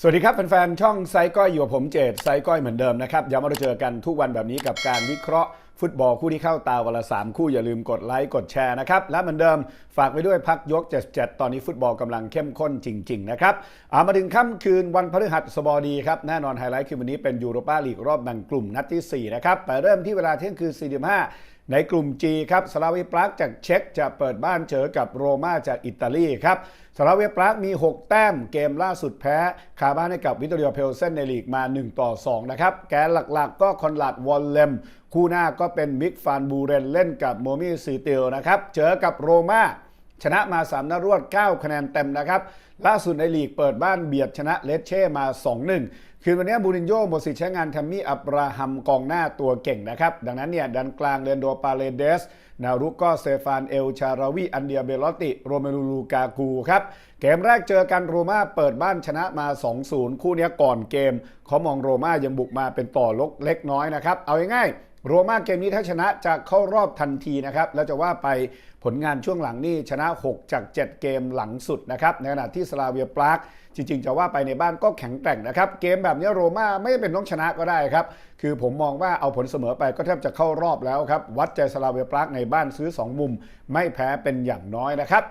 สวัสดีครับแฟนๆ ช่องไซก้อยอยู่กับผมเจตไซก้อยเหมือนเดิมนะครับย้ำว่าเราเจอกันทุกวันแบบนี้กับการวิเคราะห์ฟุตบอลคู่ที่เข้าตาวันละ 3 คู่อย่าลืมกดไลค์กดแชร์นะครับ และเหมือนเดิมฝากไว้ด้วยพักยก 77 ตอนนี้ฟุตบอลกำลังเข้มข้นจริง ๆ นะครับเอามาถึงค่ำคืนวันพฤหัสบดีครับ แน่นอนไฮไลท์คือวันนี้เป็นยูโรปาลีกรอบแบ่งกลุ่มนัดที่ 4 นะครับ ไปเริ่มที่เวลาเที่ยงคืน45 ในกลุ่ม G ครับสลาวิปรากจากเช็กจะเปิดบ้านเจอกับโรม่าจากอิตาลีครับสลาวิปรากมี 6 แต้มเกมล่าสุดแพ้คาบ้านให้กับวิตอเรียเพลเซนในลีกมา 1 ต่อ 2 นะครับ แกนหลักๆ ก็คอนลาดวอลเลม คู่หน้าก็เป็นมิกฟานบูเรนเล่นกับโมมี่ซีเตลนะครับ เจอกับโรม่า ชนะมา 3นัดรวด 9 คะแนนเต็มนะครับ ล่าสุดในลีกเปิดบ้านเบียดชนะเลสเช่มา 2-1 คืนวันนี้บูรินโญ่หมดสิทธิ์ใช้งานทัมมี่อับราฮัมกองหน้าตัวเก่งนะครับ ดังนั้นเนี่ยดันกลางเรนโดปาเลเดส นารุกก็เซฟานเอลชาราวี อันเดียเบลอติ โรเมลูลูกากูครับ เกมแรกเจอกันโรม่าเปิดบ้านชนะมา 2-0 คู่นี้ก่อนเกมเขามองโรม่ายังบุกมาเป็นต่อลกเล็กน้อยนะครับ เอาง่ายๆ โรม่าเกมนี้ถ้าชนะจะเข้ารอบทันทีนะครับแล้วจะว่าไปผลงานช่วงหลังนี่ชนะ 6 จาก 7 เกมหลังสุดนะครับในขณะที่สลาเวียปรากจริง ๆ จะว่าไปในบ้านก็แข็งแกร่งนะครับ เกมแบบนี้โรม่าไม่เป็นต้องชนะก็ได้ครับ คือผมมองว่าเอาผลเสมอไปก็แทบจะเข้ารอบแล้วครับ วัดใจสลาเวียปรากในบ้านซื้อ 2 มุม ไม่แพ้เป็นอย่างน้อยนะครับ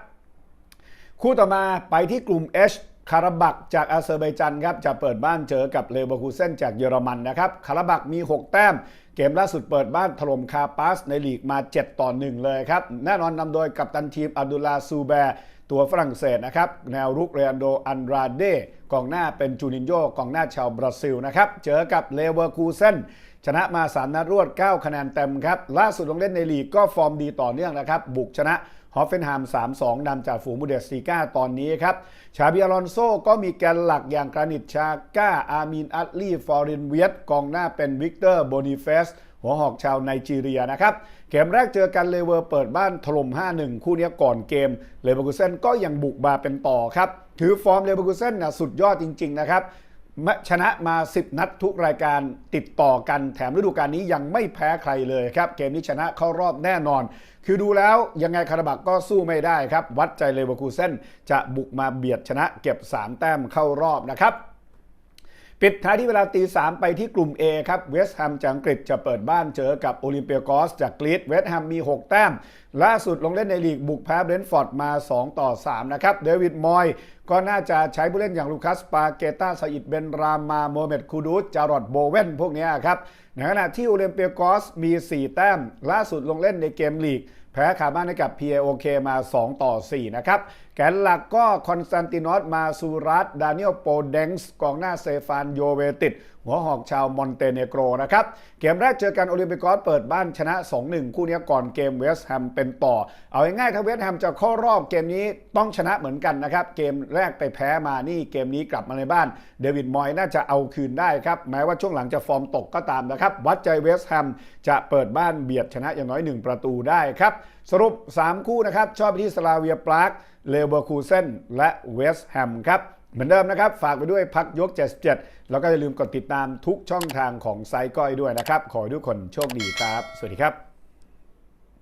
คู่ต่อมาไปที่กลุ่ม H คาราบักจากอาเซอร์ไบจันครับจะเปิดบ้านเจอกับเลเวอร์คูเซนจากเยอรมันนะครับคาราบักมี 6 แต้ม เกมล่าสุดเปิดบ้านถล่มคาปัสในลีกมา 7 ต่อ 1 เลยครับ แน่นอนนำโดยกัปตันทีมอับดุลลาซูแบร์ตัวฝรั่งเศสนะครับ แนวรุกเรอันโดอันราเดกองหน้าเป็นจูนินโยกองหน้าชาวบราซิลนะครับ เจอกับเลเวอร์คูเซนชนะมา 3 นัดรวด 9 คะแนนเต็มครับ ล่าสุดลงเล่นในลีกก็ฟอร์มดีต่อเนื่องนะครับ บุกชนะ ฮอฟเฟนไฮม์3-2นำจากฝูงบูเดสซีกาตอนนี้ครับชาบิอลอนโซก็มีแกนหลักอย่างกรานิตชาก้า อามีนอัตลีฟอรินเวียตกองหน้าเป็นวิกเตอร์โบนิเฟสหัวหอกชาวไนจีเรียนะครับ เกมแรกเจอกันเลเวอร์เปิดบ้านถล่ม 5-1 คู่นี้ก่อนเกม เลเวอร์คูเซนก็ยังบุกมาเป็นต่อครับ ถือฟอร์มเลเวอร์คูเซนนะสุดยอดจริง ๆ นะครับ ชนะมา 10 นัดทุกรายการติดต่อกันแถมฤดูกาลนี้ยังไม่แพ้ใครเลยครับ เกมนี้ชนะเข้ารอบแน่นอน คือดูแล้วยังไงคาราบักก็สู้ไม่ได้ครับ วัดใจเลเวอร์คูเซนจะบุกมาเบียดชนะเก็บ 3 แต้มเข้ารอบนะครับ ปิดท้ายที่เวลาตีสามไปที่กลุ่ม A ครับเวสต์แฮมจากอังกฤษจะเปิดบ้านเจอกับโอลิมเปียกอสจากกรีซเวสต์แฮมมี 6 แต้ม ล่าสุดลงเล่นในลีกบุกแพ้เบรนท์ฟอร์ดมา 2 ต่อ 3 นะครับ เดวิดมอยก็น่าจะใช้ผู้เล่นอย่างลูคัสปาเกตาซาอิดเบนรามาโมเมดคูดูสจารอดโบเวนพวกนี้ครับในขณะที่โอลิมเปียกอสมี 4 แต้ม ล่าสุดลงเล่นในเกมลีก แพ้ขาบ้านให้กับ PAOK มา 2 ต่อ 4 นะครับ แกนหลักก็คอนสแตนตินอสมาซูรัสดานิเอลโปเดงส์กองหน้าเซฟานโยเวติด หัวหอกชาวมอนเตเนโกรนะครับ เกมแรกเจอกันโอลิมปิกอสเปิดบ้านชนะ 2-1 คู่นี้ก่อนเกมเวสต์แฮมเป็นต่อ เอาง่ายๆถ้าเวสต์แฮมจะเข้ารอบเกมนี้ต้องชนะเหมือนกันนะครับ เกมแรกไปแพ้มานี่เกมนี้กลับมาในบ้าน เดวิดมอยน่าจะเอาคืนได้ครับ แม้ว่าช่วงหลังจะฟอร์มตกก็ตามนะครับ วัดใจเวสต์แฮมจะเปิดบ้านเบียดชนะอย่างน้อย 1 ประตูได้ครับ สรุป 3 คู่นะครับชอบไปที่สลาเวียปรากเลเวอร์คูเซนและเวสต์แฮมครับ เหมือนเดิมนะครับ ฝากไปด้วยพักยก 77 แล้วก็อย่าลืมกดติดตามทุกช่องทางของไซก้อยด้วยนะครับ ขอให้ทุกคนโชคดีครับ สวัสดีครับ